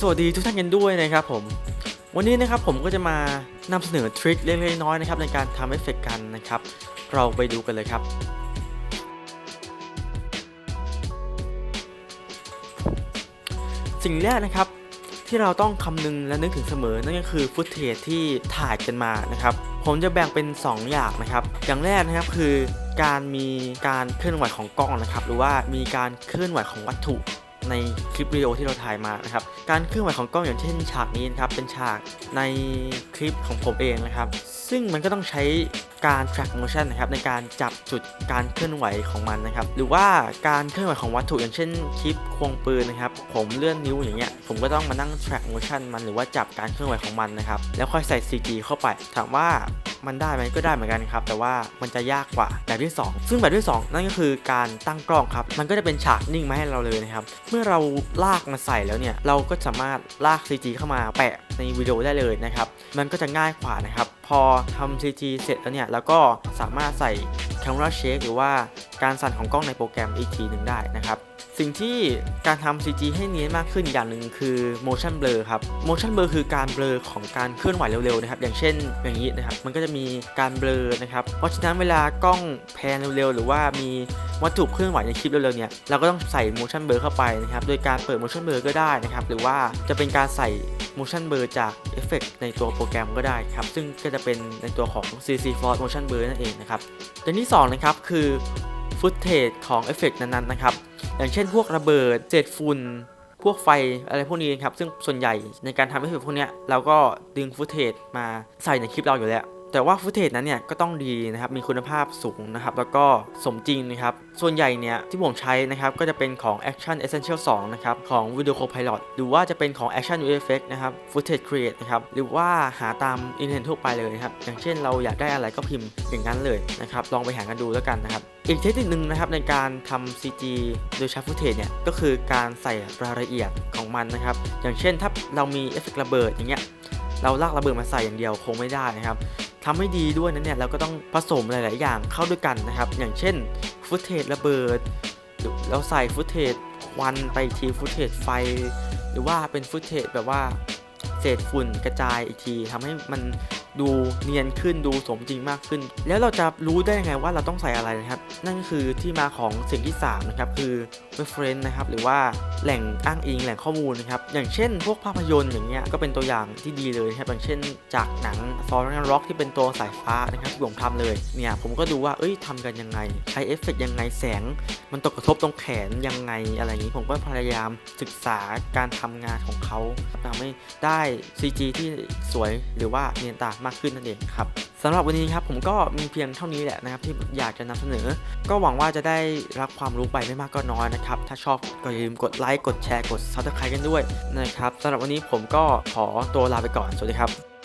สวัสดีทุกท่านกันด้วยนะครับผม วันนี้นะครับผมก็จะมานำเสนอทริคเล็กๆน้อยๆนะครับในการทำเอฟเฟกต์กันนะครับ เราไปดูกันเลยครับ สิ่งแรกนะครับที่เราต้องคำนึงและนึกถึงเสมอนั่นก็คือฟุตเทจที่ถ่ายกันมานะครับ ผมจะแบ่งเป็น 2 อย่างนะครับ อย่างแรกนะครับคือการมีการเคลื่อนไหวของกล้องนะครับ หรือว่ามีการเคลื่อนไหวของวัตถุ ในคลิปวิดีโอที่เราถ่ายมานะครับ การเคลื่อนไหวของกล้องอย่างเช่นฉากนี้นะครับ เป็นฉากในคลิปของผมเองนะครับ ซึ่งมันก็ต้องใช้การ track motion นะครับในการจับจุดการเคลื่อนไหวของมันนะครับ หรือว่าการเคลื่อนไหวของวัตถุอย่างเช่นคลิปควงปืนนะครับ ผมเลื่อนนิ้วอย่างเงี้ย ผมก็ต้องมานั่ง track motion มันหรือว่าจับการเคลื่อนไหวของมันนะครับ แล้วค่อยใส่ CG เข้าไป ถามว่า มันได้ไหมก็ได้เหมือนกันครับ แต่ว่ามันจะยากกว่าแบบที่ 2 ซึ่งแบบที่ 2 นั่นก็คือการตั้งกล้องครับ มันก็จะเป็นฉากนิ่งมาให้เราเลยนะครับ เมื่อเราลากมาใส่แล้วเนี่ย เราก็สามารถลาก CG เข้ามาแปะในวิดีโอได้เลยนะครับ มันก็จะง่ายกว่านะครับ พอทำ CG เสร็จแล้วเนี่ยแล้วก็สามารถใส่ Camera Shake หรือว่าการสั่นของกล้องในโปรแกรมอีกทีหนึ่งได้นะครับ สิ่งที่การทำ CG ให้เนียนมากขึ้นอย่างหนึ่งคือ motion blur ครับ motion blur คือการเบลอของการเคลื่อนไหวเร็วๆนะครับอย่างเช่นอย่างนี้นะครับมันก็จะมีการเบลอนะครับเพราะฉะนั้นเวลากล้องแพนเร็วๆหรือว่ามีวัตถุเคลื่อนไหวในคลิปเร็วๆเนี่ยเราก็ต้องใส่ motion blur เข้าไปนะครับโดยการเปิด motion blur ก็ได้นะครับหรือว่าจะเป็นการใส่ motion blur จากเอฟเฟกในตัวโปรแกรมก็ได้ครับซึ่งก็จะเป็นในตัวของ CC Force Motion Blur นั่นเองนะครับอย่างที่สองนะครับคือ footage ของเอฟเฟกนั้นๆนะครับ อย่างเช่นพวกระเบิดเศษฝุ่นพวกไฟอะไรพวกนี้ครับซึ่งส่วนใหญ่ในการทำเอฟเฟกพวกนี้เราก็ดึงฟุตเทจมาใส่ในคลิปเราอยู่แล้ว แต่ว่าฟุตเทจนั้นเนี่ยก็ต้องดีนะครับมีคุณภาพสูงนะครับแล้วก็สมจริงนะครับส่วนใหญ่เนี่ยที่ผมใช้นะครับก็จะเป็นของ Action Essential 2นะครับของ Video Copilot หรือว่าจะเป็นของ Action VFX นะครับ Footage Create นะครับหรือว่าหาตามอินเทอร์เน็ตทั่วไปเลยนะครับอย่างเช่นเราอยากได้อะไรก็พิมพ์อย่างนั้นเลยนะครับลองไปหากันดูแล้วกันนะครับอีกเทคนิคหนึ่งนะครับในการทำ CG โดยใช้ฟุตเทจเนี่ยก็คือการใส่รายละเอียดของมันนะครับอย่างเช่นถ้าเรามีเอฟเฟกต์ระเบิดอย่างเงี้ย เราลากระเบิดมาใส่อย่างเดียวคงไม่ได้นะครับทำให้ดีด้วยนั้นเนี่ยเราก็ต้องผสมหลาย ๆ อย่างเข้าด้วยกันนะครับ อย่างเช่นฟุตเทจระเบิดเราใส่ฟุตเทจควันไปอีกทีฟุตเทจไฟ หรือว่าเป็นฟุตเทจแบบว่าเศษฝุ่นกระจายอีกทีทำให้มัน ดูเนียนขึ้นดูสมจริงมากขึ้น แล้วเราจะรู้ได้ยังไงว่าเราต้องใส่อะไรนะครับ นั่นคือที่มาของสิ่งที่ 3 นะครับ คือ reference นะครับ หรือว่าแหล่งอ้างอิงแหล่งข้อมูลนะครับ อย่างเช่น พวกภาพยนตร์อย่างเงี้ยก็เป็นตัวอย่างที่ดีเลยนะครับอย่างเช่น จากหนัง f o r e i g n Rock ที่เป็นตัวสายฟ้านะครับที่ผมทำเลยเนี่ยผมก็ดูว่าเอ้ยทำกันยังไง ใช้เอฟเฟกต์ยังไงแสง มันตกกระทบตรงแขนยังไงอะไรอย่างนี้ ผมก็พยายามศึกษาการทำงานของเขาทำให้ได้ CG ที่สวยหรือว่าเนียนตามากขึ้นนั่นเองครับสำหรับวันนี้ครับผมก็มีเพียงเท่านี้แหละนะครับที่อยากจะนำเสนอ ก็หวังว่าจะได้รับความรู้ไปไม่มากก็น้อยนะครับถ้าชอบก็อย่าลืมกดไลค์กดแชร์กด subscribe กันด้วยนะครับสำหรับวันนี้ผมก็ขอตัวลาไปก่อนสวัสดีครับ